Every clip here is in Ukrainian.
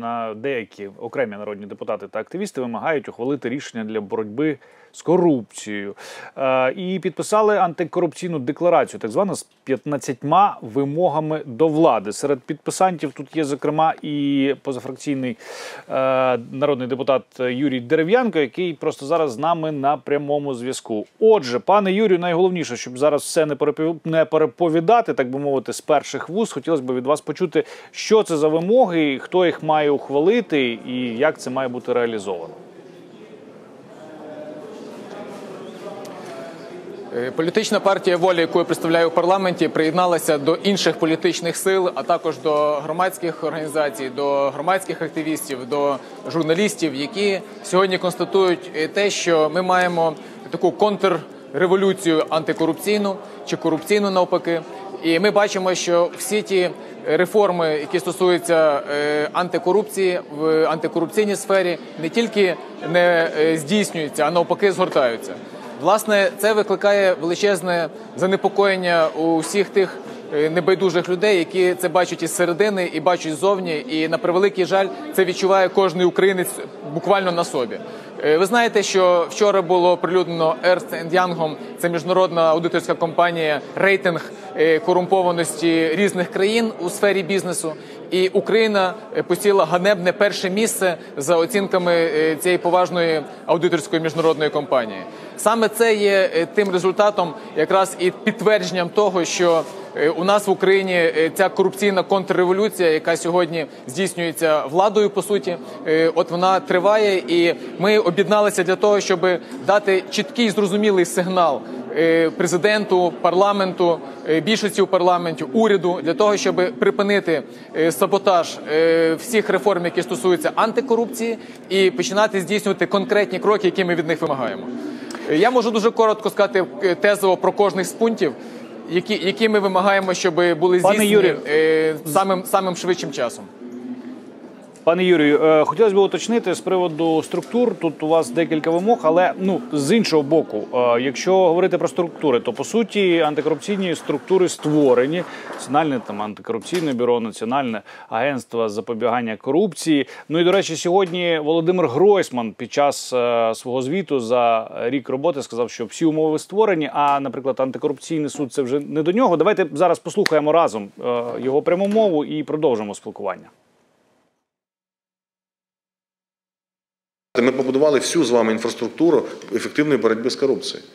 На деякі окремі народні депутати та активісти вимагають ухвалити рішення для боротьби з корупцією е, і підписали антикорупційну декларацію, так звану з 15 вимогами до влади. Серед підписантів тут є зокрема і позафракційний е, народний депутат Юрій Дерев'янко, який просто зараз з нами на прямому зв'язку. Отже, пане Юрію, найголовніше, щоб зараз все не не переповідати, так би мовити, з перших вуз, хотілося б від вас почути, що це за вимоги, хто їх має ухвалити, і як це має бути реалізовано. Е, Політична партія воля, яку я представляю у парламенті, приєдналася до інших політичних сил, а також до громадських організацій, до громадських активістів, до журналістів, які сьогодні констатують е, те, що ми маємо таку контрреволюцію антикорупційну чи корупційну навпаки. І ми бачимо, що всі ті реформи, які стосуються е, антикорупції в антикорупційній сфері, не тільки не е, здійснюються, а навпаки згортаються. Власне, це викликає величезне занепокоєння у всіх тих небайдужих людей, які це бачать із середини і бачать ззовні. І на превеликий жаль, це відчуває кожний українець буквально на собі. Е, Ви знаєте, що вчора було прилюднено Ernst Young, це міжнародна аудиторська компанія, рейтинг е, корумпованості різних країн у сфері бізнесу. І Україна е, посіла ганебне перше місце за оцінками е, цієї поважної аудиторської міжнародної компанії. Саме це є е, тим результатом, якраз і підтвердженням того, що е, у нас в Україні е, ця корупційна контрреволюція, яка сьогодні здійснюється владою, по суті, е, от вона триває, і ми об'єдналися для того, щоб дати чіткий зрозумілий сигнал е, президенту, парламенту, е, більшості у парламенті, уряду для того, щоб припинити е, саботаж е, всіх реформ, які стосуються антикорупції, і починати здійснювати конкретні кроки, які ми від них вимагаємо. Е, Я можу дуже коротко сказати е, тезово про кожний з пунктів, які, які ми вимагаємо, щоб були Пане здійснені Юрію. е, самим самим швидшим часом. Пане Юрію, е, хотілося б уточнити з приводу структур. Тут у вас декілька вимог, але ну з іншого боку, е, якщо говорити про структури, то по суті антикорупційні структури створені. Національне там антикорупційне бюро, Національне агентство запобігання корупції. Ну і до речі, сьогодні Володимир Гройсман під час е, свого звіту за рік роботи сказав, що всі умови створені. А, наприклад, антикорупційний суд це вже не до нього. Давайте зараз послухаємо разом е, його пряму мову і продовжимо спілкування. Ми побудували всю з вами інфраструктуру ефективної боротьби з корупцією.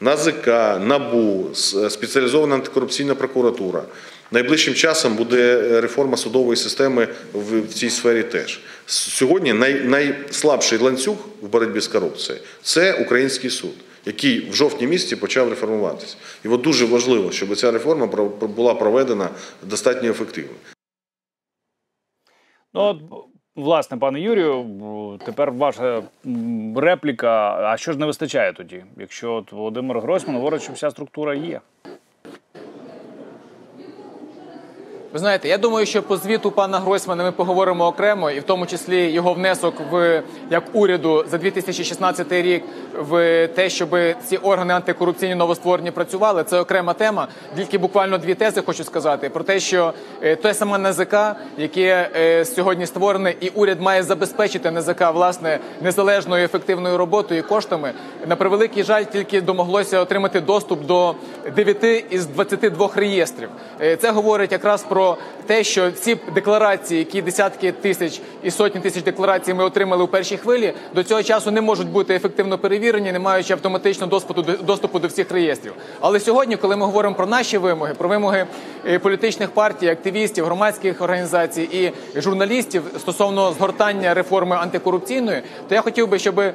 НАЗК, НАБУ, с- спеціалізована антикорупційна прокуратура. Найближчим часом буде реформа судової системи в, цій сфері теж. Сьогодні най, найслабший ланцюг в боротьбі з корупцією це український суд, який в жовтні місяці почав реформуватися. І от дуже важливо, щоб ця реформа була проведена достатньо ефективно. Ну, власне, пане Юрію, тепер ваша репліка. А що ж не вистачає тоді, якщо от Володимир Гройсман говорить, що вся структура є? Ви знаєте, я думаю, що по звіту пана Гройсмана ми поговоримо окремо, і в тому числі його внесок в як уряду за 2016 рік в те, щоб ці органи антикорупційні новостворені працювали. Це окрема тема. Тільки буквально дві тези хочу сказати про те, що е, те саме НАЗК, яке е, сьогодні створене, і уряд має забезпечити НАЗК власне незалежною ефективною роботою і коштами. На превеликий жаль, тільки домоглося отримати доступ до 9 із 22 реєстрів. Е, Це говорить якраз про те, що ці декларації, які десятки тисяч і сотні тисяч декларацій ми отримали у першій хвилі, до цього часу не можуть бути ефективно перевірені, не маючи автоматично доступу до доступу до всіх реєстрів. Але сьогодні, коли ми говоримо про наші вимоги, про вимоги е, політичних партій, активістів, громадських організацій і журналістів стосовно згортання реформи антикорупційної, то я хотів би, щоб е,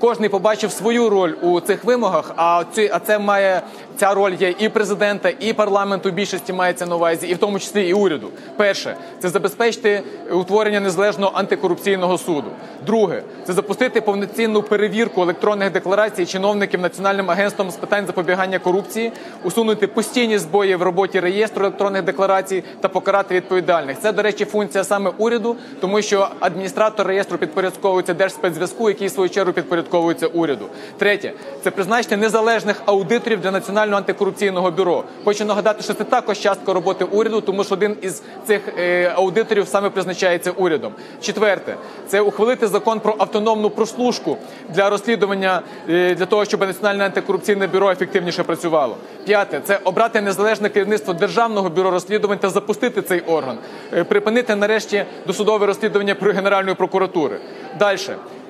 кожен побачив свою роль у цих вимогах. А ці а це має ця роль є і президента, і парламенту більшості мається на увазі, і в тому числі і уряду. Перше це забезпечити утворення незалежного антикорупційного суду. Друге це запустити повноцінну перевірку електронних декларацій чиновників Національним агентством з питань запобігання корупції, усунути постійні збої в роботі реєстру електронних декларацій та покарати відповідальних. Це, до речі, функція саме уряду, тому що адміністратор реєстру підпорядковується Держспецзв'язку, який в свою чергу підпорядковується уряду. Третє це призначення незалежних аудиторів для національного антикорупційного бюро. Хочу нагадати, що це також частка роботи уряду, тому що один із цих е, аудиторів саме призначається урядом. Четверте, це ухвалити закон про автономну прослушку для розслідування е, для того, щоб національне антикорупційне бюро ефективніше працювало. П'яте це обрати незалежне керівництво державного бюро розслідувань та запустити цей орган, Е, припинити нарешті досудове розслідування про Генеральної прокуратури. Далі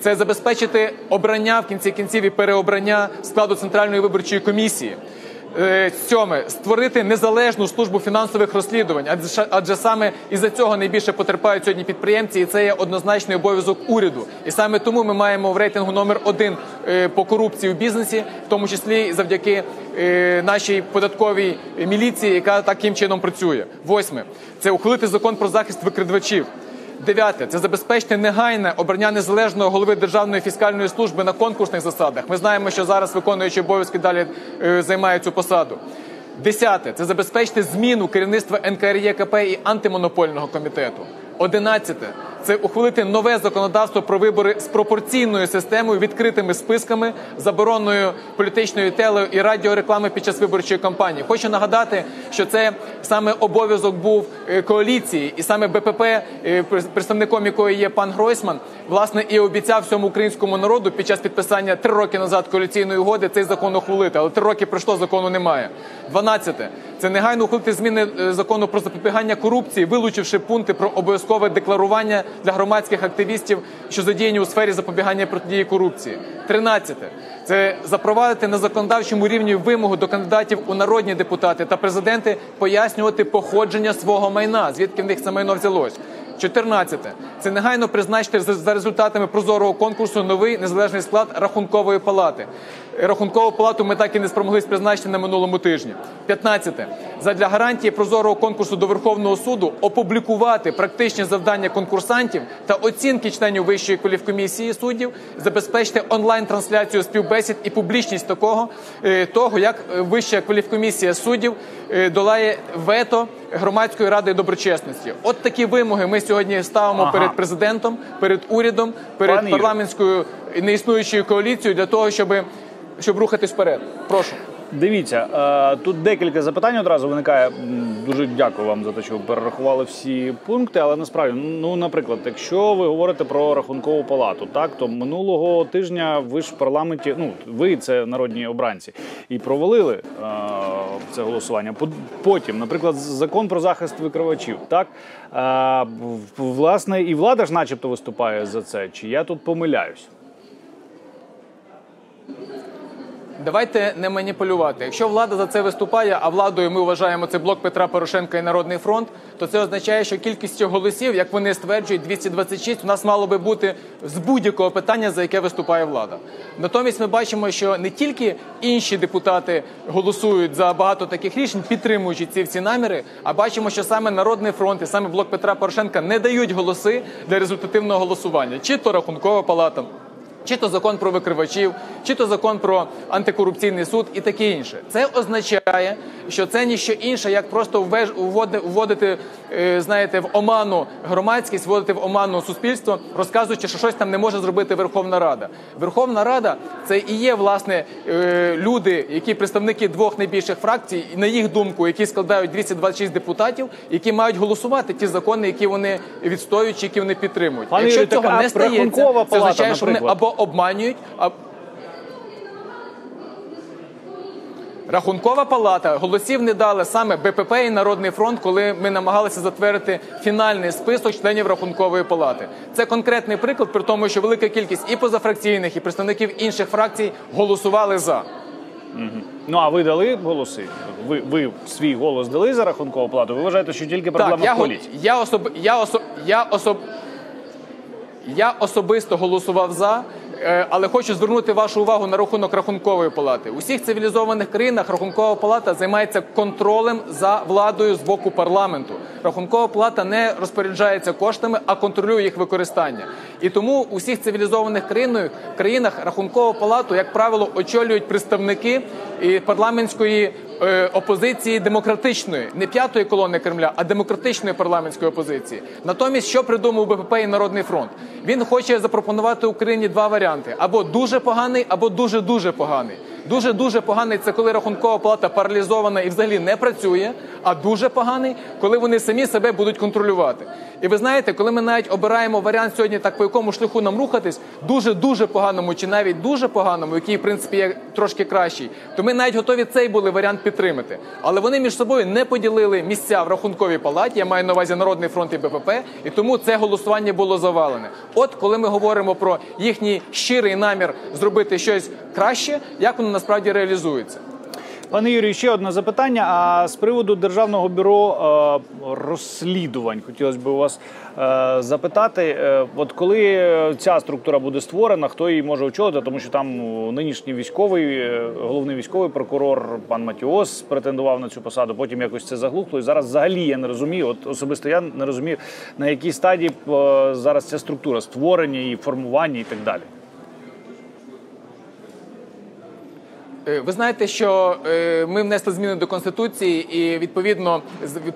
це забезпечити обрання в кінці кінців і переобрання складу центральної виборчої комісії. Е, Сьоме створити незалежну службу фінансових розслідувань, адже адже саме із-за цього найбільше потерпають сьогодні підприємці, і це є однозначний обов'язок уряду. І саме тому ми маємо в рейтингу номер один е, по корупції в бізнесі, в тому числі завдяки е, нашій податковій міліції, яка таким чином працює. Восьме це ухвалити закон про захист викрадачів. Дев'яте це забезпечити негайне обрання незалежного голови Державної фіскальної служби на конкурсних засадах. Ми знаємо, що зараз виконуючі обов'язки далі е, займає цю посаду. Десяте це забезпечити зміну керівництва НКРЄКП і антимонопольного комітету. Одинадцяте це ухвалити нове законодавство про вибори з пропорційною системою, відкритими списками, забороною політичної теле і радіореклами під час виборчої кампанії. Хочу нагадати, що це саме обов'язок був е, коаліції, і саме БПП, е, представником якої є пан Гройсман, власне і обіцяв всьому українському народу під час підписання три роки назад коаліційної угоди цей закон ухвалити. Але три роки пройшло, закону немає. Дванадцяте це негайно ухвалити зміни е, закону про запобігання корупції, вилучивши пункти про обов'язкове декларування для громадських активістів, що задіяні у сфері запобігання протидії корупції. Тринадцяте це запровадити на законодавчому рівні вимогу до кандидатів у народні депутати та президенти пояснювати походження свого майна, звідки в них це майно взялось. 14. Це негайно призначити за- результатами прозорого конкурсу новий незалежний склад рахункової палати. Рахункову палату ми так і не спромоглись призначити на минулому тижні. 15. Задля гарантії прозорого конкурсу до Верховного суду опублікувати практичні завдання конкурсантів та оцінки членів Вищої кваліфкомісії суддів, забезпечити онлайн-трансляцію співбесід і публічність такого, е, того, як е, Вища кваліфкомісія суддів е, долає вето громадської ради доброчесності. От такі вимоги ми сьогодні ставимо Ага. перед президентом, перед урядом, перед Пане Юрію. парламентською неіснуючою коаліцією для того, щоб, щоб рухатись вперед. Прошу. Дивіться, е, тут декілька запитань одразу виникає. Дуже дякую вам за те, що ви перерахували всі пункти. Але насправді, ну, наприклад, якщо ви говорите про рахункову палату, так то минулого тижня ви ж в парламенті, ну ви це народні обранці, і провалили е, це голосування. По- Потім, наприклад, закон про захист викривачів, так власне, і влада ж, начебто, виступає за це. Чи я тут помиляюсь? Давайте не маніпулювати. Якщо влада за це виступає, а владою ми вважаємо це блок Петра Порошенка і Народний фронт, то це означає, що кількістю голосів, як вони стверджують, 226, у нас мало би бути з будь-якого питання, за яке виступає влада. Натомість ми бачимо, що не тільки інші депутати голосують за багато таких рішень, підтримуючи ці всі наміри, а бачимо, що саме Народний фронт і саме блок Петра Порошенка не дають голоси для результативного голосування, чи то рахункова палата. Чи то закон про викривачів, чи то закон про антикорупційний суд і таке інше. Це означає, що це ніщо інше, як просто вводити, е, знаєте, в оману громадськість, вводити в оману суспільство, розказуючи, що щось там не може зробити Верховна Рада. Верховна Рада це і є власне е, люди, які представники двох найбільших фракцій, і на їх думку, які складають 226 депутатів, які мають голосувати ті закони, які вони відстоюють, чи які вони підтримують. Пане Якщо так, цього не стається, це означає, що вони або обманюють, Рахункова палата голосів не дали саме БПП і Народний фронт, коли ми намагалися затвердити фінальний список членів рахункової палати. Це конкретний приклад, при тому, що велика кількість і позафракційних, і представників інших фракцій голосували за. Ну а ви дали голоси? Ви, ви свій голос дали за рахункову плату? Ви вважаєте, що тільки проблема так, я, в го- я, особ, я, особ, я, особ, я особисто голосував за, але хочу звернути вашу увагу на рахунок рахункової палати. У всіх цивілізованих країнах рахункова палата займається контролем за владою з боку парламенту. Рахункова палата не розпоряджається коштами, а контролює їх використання. І тому у всіх цивілізованих країнах, країнах рахункову палату, як правило, очолюють представники парламентської е, опозиції демократичної, не п'ятої колони Кремля, а демократичної парламентської опозиції. Натомість, що придумав БПП і Народний фронт? Він хоче запропонувати Україні два варіанти: або дуже поганий, або дуже дуже поганий. Дуже дуже поганий це коли рахункова палата паралізована і взагалі не працює. А дуже поганий, коли вони самі себе будуть контролювати. І ви знаєте, коли ми навіть обираємо варіант сьогодні, так по якому шляху нам рухатись, дуже дуже поганому, чи навіть дуже поганому, який в принципі є трошки кращий, то ми навіть готові цей були варіант підтримати. Але вони між собою не поділили місця в рахунковій палаті. Я маю на увазі Народний фронт і БПП, і тому це голосування було завалене. От коли ми говоримо про їхній щирий намір зробити щось краще, як воно насправді реалізується. Пане Юрію, ще одне запитання. А з приводу державного бюро е, розслідувань хотілося б у вас е, запитати: е, от коли ця структура буде створена, хто її може очолити, тому що там ну, нинішній військовий, е, головний військовий прокурор пан Матіос претендував на цю посаду. Потім якось це заглухло. І зараз взагалі я не розумію. От особисто я не розумію на якій стадії е, зараз ця структура створення і формування і так далі. Е, Ви знаєте, що е, ми внесли зміни до конституції і відповідно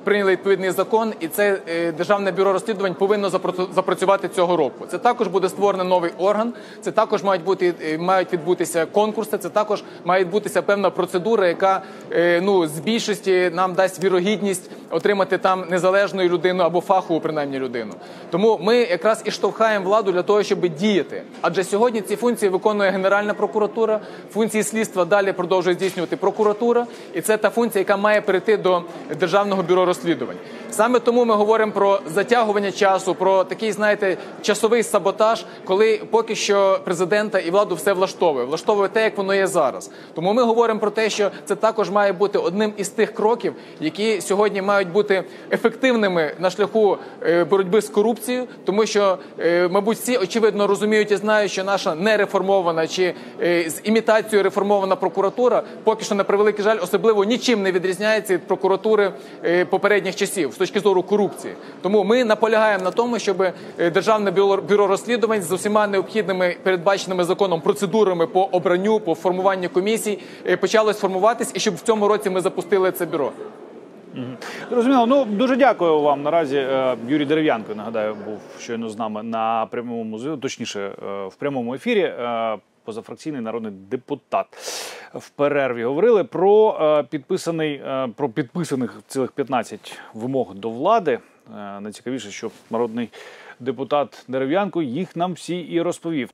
прийняли відповідний закон, і це е, державне бюро розслідувань повинно запрацювати цього року. Це також буде створений новий орган. Це також мають бути е, мають відбутися конкурси. Це також має відбутися певна процедура, яка е, ну з більшості нам дасть вірогідність отримати там незалежну людину або фахову принаймні людину. Тому ми якраз і штовхаємо владу для того, щоб діяти. Адже сьогодні ці функції виконує Генеральна прокуратура, функції слідства далі продовжує здійснювати прокуратура, і це та функція, яка має перейти до державного бюро розслідувань. Саме тому ми говоримо про затягування часу, про такий, знаєте, часовий саботаж, коли поки що президента і владу все влаштовує, влаштовує те, як воно є зараз. Тому ми говоримо про те, що це також має бути одним із тих кроків, які сьогодні мають бути ефективними на шляху е, боротьби з корупцією, тому що, е, мабуть, всі очевидно розуміють і знають, що наша нереформована чи е, з імітацією реформована прокуратура поки що на превеликий жаль особливо нічим не відрізняється від прокуратури попередніх часів точки зору корупції. Тому ми наполягаємо на тому, щоб е, державне бюро, розслідувань з усіма необхідними передбаченими законом процедурами по обранню, по формуванню комісій е, почалось формуватись, і щоб в цьому році ми запустили це бюро. Зрозуміло. Ну дуже дякую вам. Наразі е, Юрій Дерев'янко нагадаю був щойно з нами на прямому точніше в прямому ефірі. Позафракційний народний депутат в перерві говорили про е, підписаний е, про підписаних цілих 15 вимог до влади. Е, Найцікавіше, що народний депутат Дерев'янко їх нам всі і розповів.